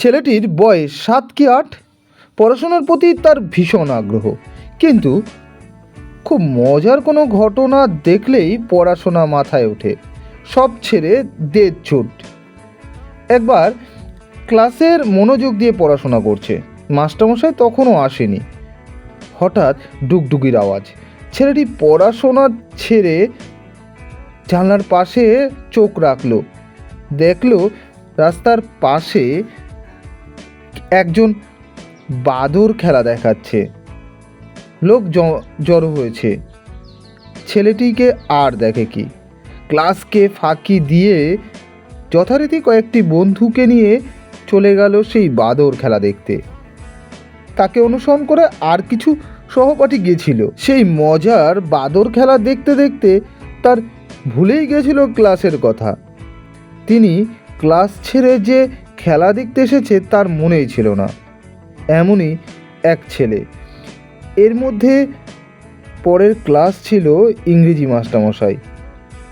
ছেলেটির বয়স সাত কি আট? পড়াশোনার প্রতি তার ভীষণ আগ্রহ। কিন্তু খুব মজার কোনো ঘটনা দেখলেই পড়াশোনা মাথায় ওঠে। সব ছেড়ে দেড় ছুট একবার ক্লাসের মনোযোগ দিয়ে পড়াশোনা করছে। মাস্টারমশাই তখনও আসেনি। হঠাৎ ডুগডুগির আওয়াজ। ছেলেটি পড়াশোনা ছেড়ে জানলার পাশে চোখ রাখল। দেখল রাস্তার পাশে একজন বাদর খেলা দেখাচ্ছে। লোক জড়ো হয়েছে। ছেলেটিকে আর দেখে কি? ক্লাসকে ফাঁকি দিয়ে যথারীতি কয়েকটি বন্ধুকে নিয়ে চলে গেল সেই বাদর খেলা দেখতে। তাকে অনুসরণ করে আর কিছু সহপাঠী গিয়েছিল সেই মজার বাদর খেলা দেখতে দেখতে তার ভুলেই গেছিল ক্লাসের কথা। তিনি ক্লাস ছেড়ে যে খেলা দেখতে এসেছে তার মনেই ছিল না। এমনই এক ছেলে। এর মধ্যে পরের ক্লাস ছিল ইংরেজি মাস্টারমশাই।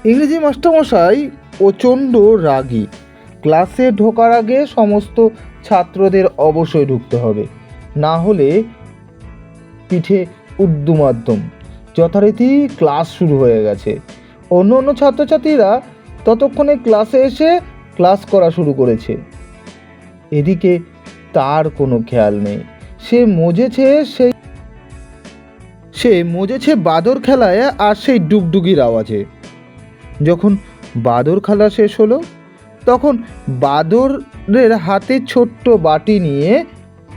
ইংরেজি মাস্টারমশাই প্রচণ্ড রাগী। ক্লাসে ঢোকার আগে সমস্ত ছাত্রদের অবশ্যই ঢুকতে হবে। না হলে পিঠে উদ্দু মাধ্যম। যথারীতি ক্লাস শুরু হয়ে গেছে। অন্য অন্য ছাত্রছাত্রীরা ততক্ষণে ক্লাসে এসে ক্লাস করা শুরু করেছে। এদিকে তার কোনো খেয়াল নেই। সে মজেছে সেই সে মজেছে বাদর খেলায় আর সেই ডুগডুগির আওয়াজে। যখন বাদর খেলা শেষ হলো, তখন বাদরের হাতে ছোট্ট বাটি নিয়ে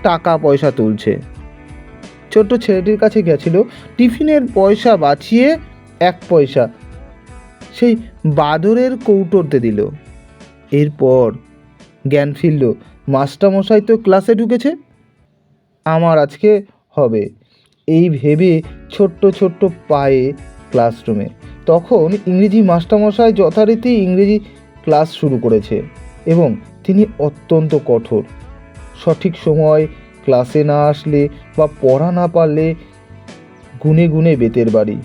টাকা পয়সা তুলছে। ছোট্ট ছেলেটির কাছে গেছিল টিফিনের পয়সা বাঁচিয়ে এক পয়সা। সেই বাদরের কৌটোতে দিল। এরপর জ্ঞান ফিরল মাস্টারমশাই তো ক্লাসে ঢুকেছে। আমার আজকে হবে। এই ভেবে ছোট্ট ছোট্ট পায়ে ক্লাসরুমে। তখন ইংরেজি মাস্টারমশাই যথারীতি ইংরেজি ক্লাস শুরু করেছে এবং তিনি অত্যন্ত কঠোর। সঠিক সময় ক্লাসে না আসলে বা পড়া না পারলে গুনে গুনে বেতের বাড়ি।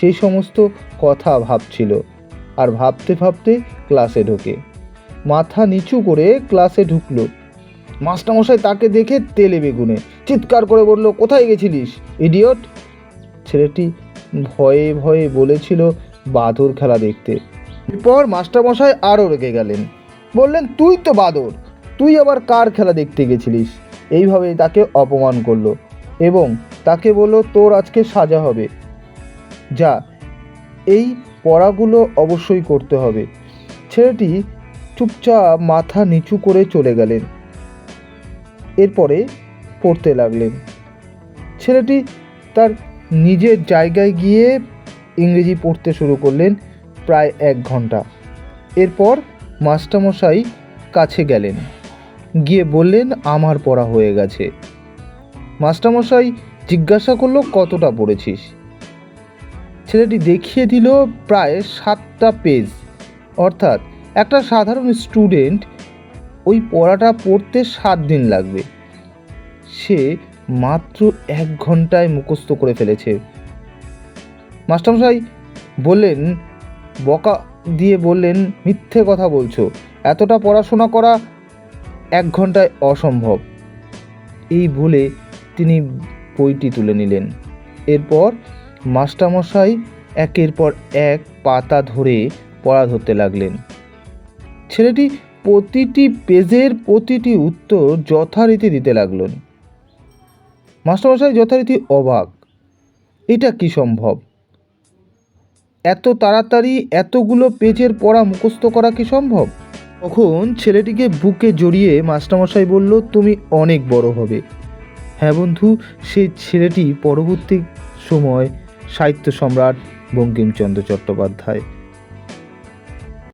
সেই সমস্ত কথা ভাবছিল আর ভাবতে ভাবতে ক্লাসে ঢোকে। মাথা নিচু করে ক্লাসে ঢুকলো। মাস্টারমশাই তাকে দেখে তেলে বেগুনে চিৎকার করে বলল, কোথায় গেছিলিস, ইডিয়ট? ছেলেটি ভয়ে ভয়ে বলেছিল, বাদর খেলা দেখতে। এরপর মাস্টারমশাই আরও রেগে গেলেন। বললেন, তুই তো বাদর, তুই আবার কার খেলা দেখতে গেছিলিস? এইভাবে তাকে অপমান করল এবং তাকে বলল, তোর আজকে সাজা হবে। যা, এই পড়াগুলো অবশ্যই করতে হবে। ছেলেটি চুপচাপ মাথা নিচু করে চলে গেলেন। এরপরে পড়তে লাগলেন। ছেলেটি তার নিজের জায়গায় গিয়ে ইংরেজি পড়তে শুরু করলেন প্রায় এক ঘণ্টা। এরপর মাস্টারমশাই কাছে গেলেন। গিয়ে বললেন, আমার পড়া হয়ে গেছে। মাস্টারমশাই জিজ্ঞাসা করল, কতটা পড়েছিস? ছেলেটি দেখিয়ে দিল, প্রায় সাতটা পেজ। অর্থাৎ একটা সাধারণ স্টুডেন্ট ওই পড়াটা পড়তে সাত দিন লাগবে। সে মাত্র এক ঘন্টায় মুখস্থ করে ফেলেছে। মাস্টারমশাই বললেন, বকা দিয়ে বললেন, মিথ্যে কথা বলছো। এতটা পড়াশোনা করা এক ঘন্টায় অসম্ভব। এই বলে তিনি বইটি তুলে নিলেন। এরপর মাস্টারমশাই একের পর এক পাতা ধরে পড়া ধরতে লাগলেন। ছেলেটি প্রতিটি পেজের প্রতিটি উত্তর যথারীতি দিতে লাগলেন। মাস্টারমশাই যথারীতি অবাক, এটা কি সম্ভব? এত তাড়াতাড়ি এতগুলো পেজের পড়া মুখস্থ করা কি সম্ভব? তখন ছেলেটিকে বুকে জড়িয়ে মাস্টারমশাই বলল, তুমি অনেক বড় হবে। হ্যাঁ বন্ধু সেই ছেলেটি পরবর্তী সময় সাহিত্য সম্রাট বঙ্কিমচন্দ্র চট্টোপাধ্যায়।